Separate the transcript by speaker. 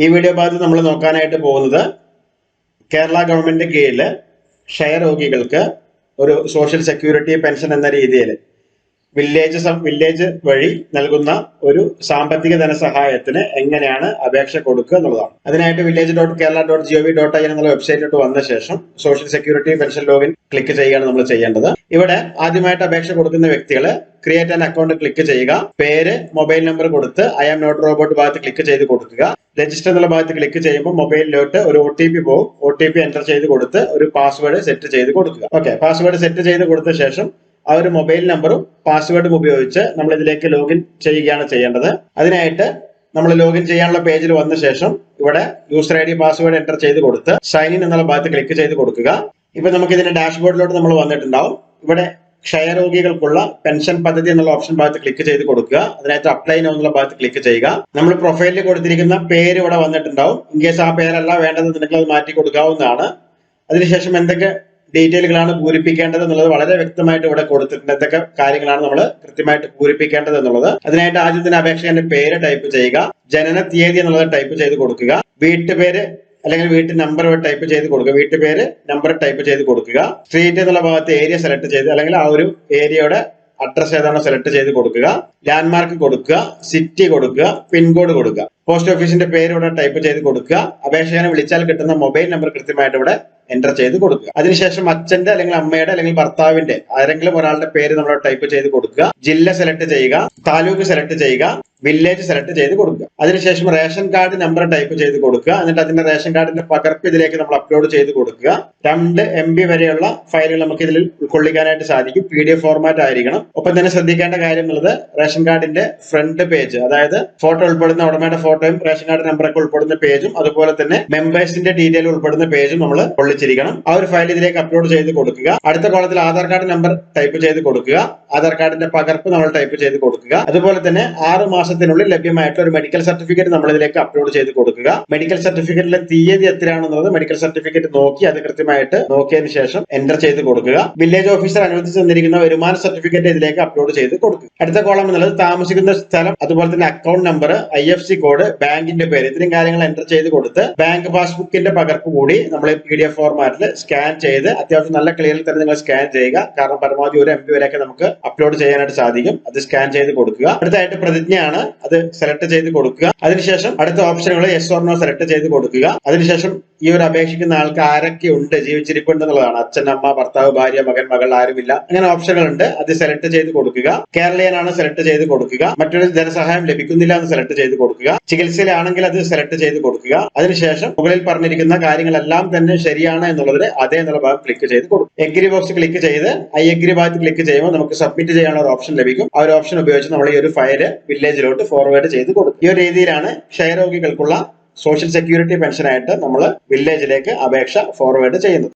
Speaker 1: ഈ വീഡിയോ ഭാഗത്ത് നമ്മൾ നോക്കാനായിട്ട് പോകുന്നത് കേരള ഗവൺമെന്റ് കീഴിൽ ക്ഷയരോഗികൾക്ക് ഒരു സോഷ്യൽ സെക്യൂരിറ്റി പെൻഷൻ എന്ന രീതിയിൽ വില്ലേജ് വില്ലേജ് വഴി നൽകുന്ന ഒരു സാമ്പത്തിക ധനസഹായത്തിന് എങ്ങനെയാണ് അപേക്ഷ കൊടുക്കുക എന്നുള്ളതാണ്. അതിനായിട്ട് village dot Kerala dot G V dot I എന്നുള്ള വെബ്സൈറ്റിലോട്ട് വന്ന ശേഷം social security pension login click ചെയ്യുകയാണ് നമ്മൾ ചെയ്യേണ്ടത്. ഇവിടെ ആദ്യമായിട്ട് അപേക്ഷ കൊടുക്കുന്ന വ്യക്തികൾ ക്രിയേറ്റ് ആൻ അക്കൗണ്ട് ക്ലിക്ക് ചെയ്യുക. പേര് മൊബൈൽ നമ്പർ കൊടുത്ത് ഐ ആം നോട്ട് റോബോട്ട് ഭാഗത്ത് ക്ലിക്ക് ചെയ്ത് കൊടുക്കുക. രജിസ്റ്റർ എന്നുള്ള ഭാഗത്ത് ക്ലിക്ക് ചെയ്യുമ്പോൾ മൊബൈലിലോട്ട് ഒരു ഒ ടി പി പോകും ഒ ടി പി എന്റർ ചെയ്ത് കൊടുത്ത് ഒരു പാസ്വേഡ് സെറ്റ് ചെയ്ത് കൊടുക്കുക. ഓക്കെ പാസ്വേഡ് സെറ്റ് ചെയ്ത് കൊടുത്ത ശേഷം ആ ഒരു മൊബൈൽ നമ്പറും പാസ്വേഡും ഉപയോഗിച്ച് നമ്മൾ ഇതിലേക്ക് ലോഗിൻ ചെയ്യുകയാണ് ചെയ്യേണ്ടത്. അതിനായിട്ട് നമ്മൾ ലോഗിൻ ചെയ്യാനുള്ള പേജിൽ വന്ന ശേഷം ഇവിടെ user I D password enter ചെയ്ത് കൊടുത്ത് സൈൻ ഇൻ എന്നുള്ള ഭാഗത്ത് ക്ലിക്ക് ചെയ്ത് കൊടുക്കുക. ഇപ്പൊ നമുക്ക് ഇതിന്റെ ഡാഷ്ബോർഡിലോട്ട് നമ്മൾ വന്നിട്ടുണ്ടാവും. ഇവിടെ ക്ഷയരോഗികൾക്കുള്ള പെൻഷൻ പദ്ധതി എന്നുള്ള ഓപ്ഷൻ ഭാഗത്ത് ക്ലിക്ക് ചെയ്ത് കൊടുക്കുക. അതിനകത്ത് അപ്ലൈ നോ എന്നുള്ള ഭാഗത്ത് ക്ലിക്ക് ചെയ്യുക. നമ്മൾ പ്രൊഫൈലിൽ കൊടുത്തിരിക്കുന്ന പേര് ഇവിടെ വന്നിട്ടുണ്ടാവും. ഇൻ കേസ് ആ പേരല്ല വേണ്ടത് നിങ്ങൾക്ക് അത് മാറ്റി കൊടുക്കാവുന്നതാണ്. അതിനുശേഷം എന്തൊക്കെ ഡീറ്റെയിലുകളാണ് പൂരിപ്പിക്കേണ്ടത് എന്നുള്ളത് വളരെ വ്യക്തമായിട്ട് ഇവിടെ കൊടുത്തിട്ടുണ്ട്. എന്തൊക്കെ കാര്യങ്ങളാണ് നമ്മൾ കൃത്യമായിട്ട് പൂരിപ്പിക്കേണ്ടത് എന്നുള്ളത്. അതിനായിട്ട് ആദ്യം തന്നെ പേര് ടൈപ്പ് ചെയ്യുക ജനന തീയതി എന്നുള്ളത് ടൈപ്പ് ചെയ്ത് കൊടുക്കുക വീട്ടുപേര് അല്ലെങ്കിൽ വീട്ടു നമ്പർ ടൈപ്പ് ചെയ്ത് കൊടുക്കുക വീട്ടുപേര് നമ്പർ ടൈപ്പ് ചെയ്ത് കൊടുക്കുക സ്ട്രീറ്റ് എന്നുള്ള ഭാഗത്ത് ഏരിയ സെലക്ട് ചെയ്ത് അല്ലെങ്കിൽ ആ ഒരു ഏരിയയുടെ അഡ്രസ് ഏതാണോ സെലക്ട് ചെയ്ത് കൊടുക്കുക. ലാൻഡ്മാർക്ക് കൊടുക്കുക സിറ്റി കൊടുക്കുക പിൻകോഡ് കൊടുക്കുക. പോസ്റ്റ് ഓഫീസിന്റെ പേര് ഇവിടെ ടൈപ്പ് ചെയ്ത് കൊടുക്കുക. അപേക്ഷകനെ വിളിച്ചാൽ കിട്ടുന്ന മൊബൈൽ നമ്പർ കൃത്യമായിട്ട് ഇവിടെ എന്റർ ചെയ്ത് കൊടുക്കുക. അതിനുശേഷം അച്ഛന്റെ അല്ലെങ്കിൽ അമ്മയുടെ അല്ലെങ്കിൽ ഭർത്താവിന്റെ ആരെങ്കിലും ഒരാളുടെ പേര് നമ്മൾ ടൈപ്പ് ചെയ്ത് കൊടുക്കുക. ജില്ല സെലക്ട് ചെയ്യുക. താലൂക്ക് സെലക്ട് ചെയ്യുക. വില്ലേജ് സെലക്ട് ചെയ്ത് കൊടുക്കുക. അതിനുശേഷം റേഷൻ കാർഡ് നമ്പർ ടൈപ്പ് ചെയ്ത് കൊടുക്കുക. എന്നിട്ട് അതിന്റെ റേഷൻ കാർഡിന്റെ പകർപ്പ് ഇതിലേക്ക് നമ്മൾ അപ്ലോഡ് ചെയ്ത് കൊടുക്കുക. രണ്ട് എം ബി വരെയുള്ള ഫയലുകൾ നമുക്ക് ഇതിൽ ഉൾക്കൊള്ളിക്കാനായിട്ട് സാധിക്കും. പി ഡി എഫ് ഫോർമാറ്റ് ആയിരിക്കണം. ഒപ്പം തന്നെ ശ്രദ്ധിക്കേണ്ട കാര്യം എന്നുള്ളത് റേഷൻ കാർഡിന്റെ ഫ്രണ്ട് പേജ് അതായത് ഫോട്ടോ ഉൾപ്പെടുന്ന ഉടമയുടെ ഫോട്ടോയും റേഷൻ കാർഡ് നമ്പറൊക്കെ ഉൾപ്പെടുന്ന പേജും അതുപോലെ തന്നെ മെമ്പേഴ്സിന്റെ ഡീറ്റെയിൽ ഉൾപ്പെടുന്ന പേജും നമ്മൾ കൊള്ളിച്ചിരിക്കണം. ആ ഒരു ഫയൽ ഇതിലേക്ക് അപ്ലോഡ് ചെയ്ത് കൊടുക്കുക. അടുത്ത കോളത്തിൽ ആധാർ കാർഡ് നമ്പർ ടൈപ്പ് ചെയ്ത് കൊടുക്കുക. ആധാർ കാർഡിന്റെ പകർപ്പ് നമ്മൾ ടൈപ്പ് ചെയ്ത് കൊടുക്കുക. അതുപോലെ തന്നെ ആറ് മാസത്തിനുള്ളിൽ ലഭ്യമായിട്ടുള്ള ഒരു മെഡിക്കൽ സർട്ടിഫിക്കറ്റ് നമ്മൾ ഇതിലേക്ക് അപ്ലോഡ് ചെയ്ത് കൊടുക്കുക. മെഡിക്കൽ സർട്ടിഫിക്കറ്റിലെ തീയതി എത്രയാണെന്നുള്ളത് മെഡിക്കൽ സർട്ടിഫിക്കറ്റ് നോക്കി അത് കൃത്യമായിട്ട് നോക്കിയതിന് ശേഷം എന്റർ ചെയ്ത് കൊടുക്കുക. വില്ലേജ് ഓഫീസർ അനുവദിച്ച് തന്നിരിക്കുന്ന വരുമാന സർട്ടിഫിക്കറ്റ് ഇതിലേക്ക് അപ്ലോഡ് ചെയ്ത് കൊടുക്കുക. അടുത്ത കോളം എന്നുള്ളത് താമസിക്കുന്ന സ്ഥലം അതുപോലെ തന്നെ account number I F C code ബാങ്കിന്റെ പേര് ഇത്രയും കാര്യങ്ങൾ എന്റർ ചെയ്ത് കൊടുത്ത് ബാങ്ക് പാസ്ബുക്കിന്റെ പകർപ്പ് കൂടി നമ്മൾ പി ഡി എഫ് ഫോർമാറ്റിൽ സ്കാൻ ചെയ്ത് അത്യാവശ്യം നല്ല ക്ലിയറിൽ തന്നെ നിങ്ങൾ സ്കാൻ ചെയ്യുക. കാരണം പരമാവധി ഒരു എം പി വരെയൊക്കെ നമുക്ക് അപ്ലോഡ് ചെയ്യാനായിട്ട് സാധിക്കും. അത് സ്കാൻ ചെയ്ത് കൊടുക്കുക. അടുത്തായിട്ട് പ്രതിജ്ഞയാണ്. അത് സെലക്ട് ചെയ്ത് കൊടുക്കുക. അതിനുശേഷം അടുത്ത ഓപ്ഷനുകൾ എസ് ഓർണോ സെലക്ട് ചെയ്ത് കൊടുക്കുക. അതിനുശേഷം ഈ ഒരു അപേക്ഷിക്കുന്ന ആൾക്ക് ആരൊക്കെ ഉണ്ട് ജീവിച്ചിരിപ്പുണ്ട് എന്നുള്ളതാണ്. അച്ഛൻ അമ്മ ഭർത്താവ് ഭാര്യ മകൻ മകൾ ആരുമില്ല. അങ്ങനെ ഓപ്ഷനുകൾ ഉണ്ട്. അത് സെലക്ട് ചെയ്ത് കൊടുക്കുക. കേരളീയനാണ് സെലക്ട് ചെയ്ത് കൊടുക്കുക. മറ്റൊരു ധനസഹായം ലഭിക്കുന്നില്ല എന്ന് സെലക്ട് ചെയ്ത് കൊടുക്കുക. ചികിത്സയിലാണെങ്കിൽ അത് സെലക്ട് ചെയ്ത് കൊടുക്കുക. അതിനുശേഷം മുകളിൽ പറഞ്ഞിരിക്കുന്ന കാര്യങ്ങളെല്ലാം തന്നെ ശരിയാണ് എന്നുള്ളതിന് അതേ എന്നുള്ള ഭാഗം ക്ലിക്ക് ചെയ്ത് കൊടുക്കും എഗ്രി ബോക്സ് ക്ലിക്ക് ചെയ്ത് ഐ എഗ്രി ഭാഗത്ത് ക്ലിക്ക് ചെയ്യുമ്പോൾ നമുക്ക് സബ്മിറ്റ് ചെയ്യാനുള്ള ഒരു ഓപ്ഷൻ ലഭിക്കും. ആ ഒരു ഓപ്ഷൻ ഉപയോഗിച്ച് നമ്മൾ ഈ ഒരു ഫയൽ വില്ലേജിലോട്ട് ഫോർവേഡ് ചെയ്ത് കൊടുക്കും. ഈ ഒരു രീതിയിലാണ് ക്ഷയരോഗികൾക്കുള്ള സോഷ്യൽ സെക്യൂരിറ്റി പെൻഷനായിട്ട് നമ്മൾ വില്ലേജിലേക്ക് അപേക്ഷ ഫോർവേഡ് ചെയ്യുന്നത്.